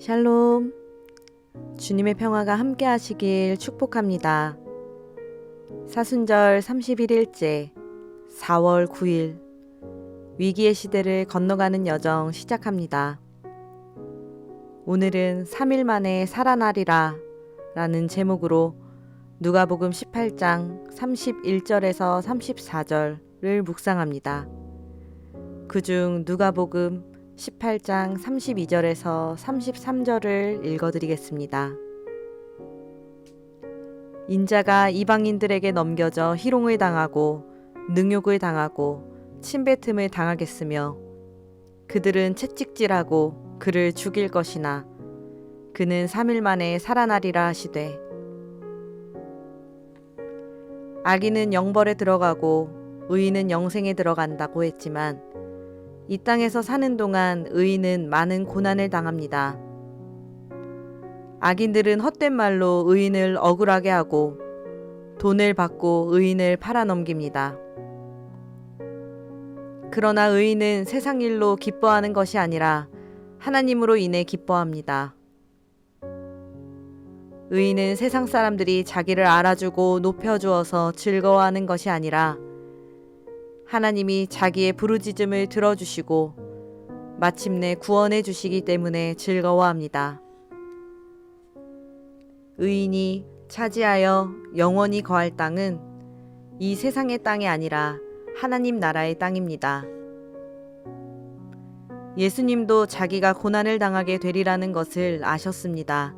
샬롬. 주님의 평화가 함께 하시길 축복합니다. 사순절 31일째 4월 9일 위기의 시대를 건너가는 여정 시작합니다. 오늘은 3일 만에 살아나리라 라는 제목으로 누가복음 18장 31절에서 34절을 묵상합니다. 그중 누가복음 18장 32절에서 33절을 읽어드리겠습니다. 인자가 이방인들에게 넘겨져 희롱을 당하고 능욕을 당하고 침뱉음을 당하겠으며 그들은 채찍질하고 그를 죽일 것이나 그는 3일 만에 살아나리라 하시되 악인은 영벌에 들어가고 의인은 영생에 들어간다고 했지만 이 땅에서 사는 동안 의인은 많은 고난을 당합니다. 악인들은 헛된 말로 의인을 억울하게 하고 돈을 받고 의인을 팔아넘깁니다. 그러나 의인은 세상 일로 기뻐하는 것이 아니라 하나님으로 인해 기뻐합니다. 의인은 세상 사람들이 자기를 알아주고 높여주어서 즐거워하는 것이 아니라 하나님이 자기의 부르짖음을 들어주시고 마침내 구원해 주시기 때문에 즐거워합니다. 의인이 차지하여 영원히 거할 땅은 이 세상의 땅이 아니라 하나님 나라의 땅입니다. 예수님도 자기가 고난을 당하게 되리라는 것을 아셨습니다.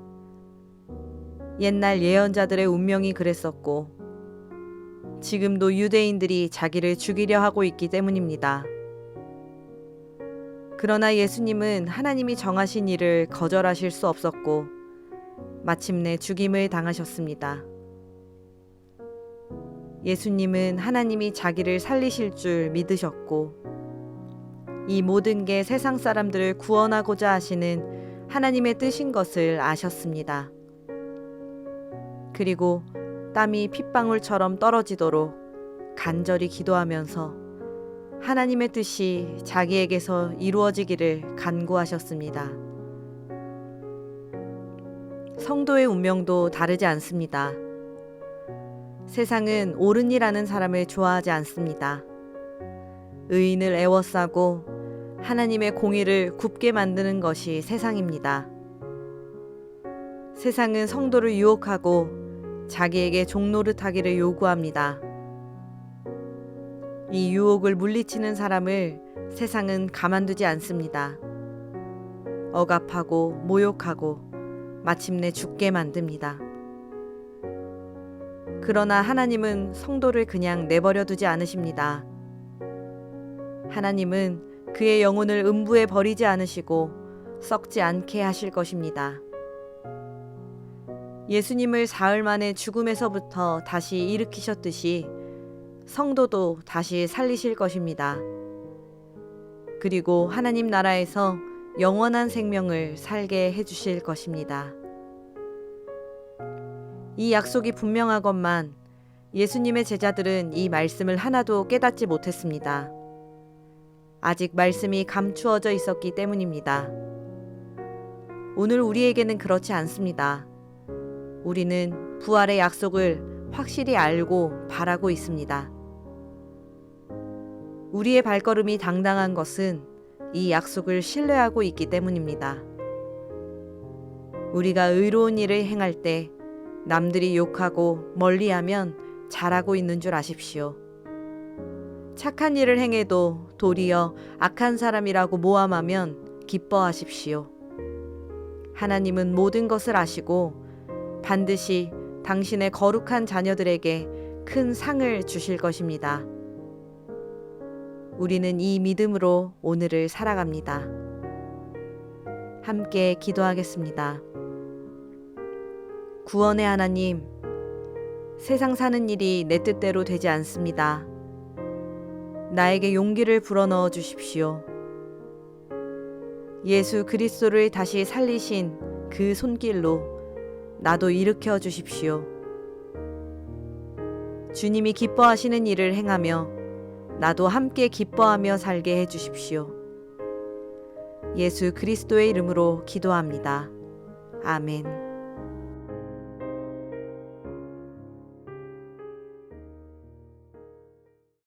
옛날 예언자들의 운명이 그랬었고, 지금도 유대인들이 자기를 죽이려 하고 있기 때문입니다. 그러나 예수님은 하나님이 정하신 일을 거절하실 수 없었고, 마침내 죽임을 당하셨습니다. 예수님은 하나님이 자기를 살리실 줄 믿으셨고, 이 모든 게 세상 사람들을 구원하고자 하시는 하나님의 뜻인 것을 아셨습니다. 그리고 땀이 핏방울처럼 떨어지도록 간절히 기도하면서 하나님의 뜻이 자기에게서 이루어지기를 간구하셨습니다. 성도의 운명도 다르지 않습니다. 세상은 옳은 일하는 사람을 좋아하지 않습니다. 의인을 애워싸고 하나님의 공의를 굽게 만드는 것이 세상입니다. 세상은 성도를 유혹하고 자기에게 종노릇하기를 요구합니다. 이 유혹을 물리치는 사람을 세상은 가만두지 않습니다. 억압하고 모욕하고 마침내 죽게 만듭니다. 그러나 하나님은 성도를 그냥 내버려 두지 않으십니다. 하나님은 그의 영혼을 음부에 버리지 않으시고 썩지 않게 하실 것입니다. 예수님을 사흘 만에 죽음에서부터 다시 일으키셨듯이 성도도 다시 살리실 것입니다. 그리고 하나님 나라에서 영원한 생명을 살게 해주실 것입니다. 이 약속이 분명하건만 예수님의 제자들은 이 말씀을 하나도 깨닫지 못했습니다. 아직 말씀이 감추어져 있었기 때문입니다. 오늘 우리에게는 그렇지 않습니다. 우리는 부활의 약속을 확실히 알고 바라고 있습니다. 우리의 발걸음이 당당한 것은 이 약속을 신뢰하고 있기 때문입니다. 우리가 의로운 일을 행할 때 남들이 욕하고 멀리하면 잘하고 있는 줄 아십시오. 착한 일을 행해도 도리어 악한 사람이라고 모함하면 기뻐하십시오. 하나님은 모든 것을 아시고 반드시 당신의 거룩한 자녀들에게 큰 상을 주실 것입니다. 우리는 이 믿음으로 오늘을 살아갑니다. 함께 기도하겠습니다. 구원의 하나님, 세상 사는 일이 내 뜻대로 되지 않습니다. 나에게 용기를 불어넣어 주십시오. 예수 그리스도를 다시 살리신 그 손길로 나도 일으켜 주십시오. 주님이 기뻐하시는 일을 행하며 나도 함께 기뻐하며 살게 해 주십시오. 예수 그리스도의 이름으로 기도합니다. 아멘.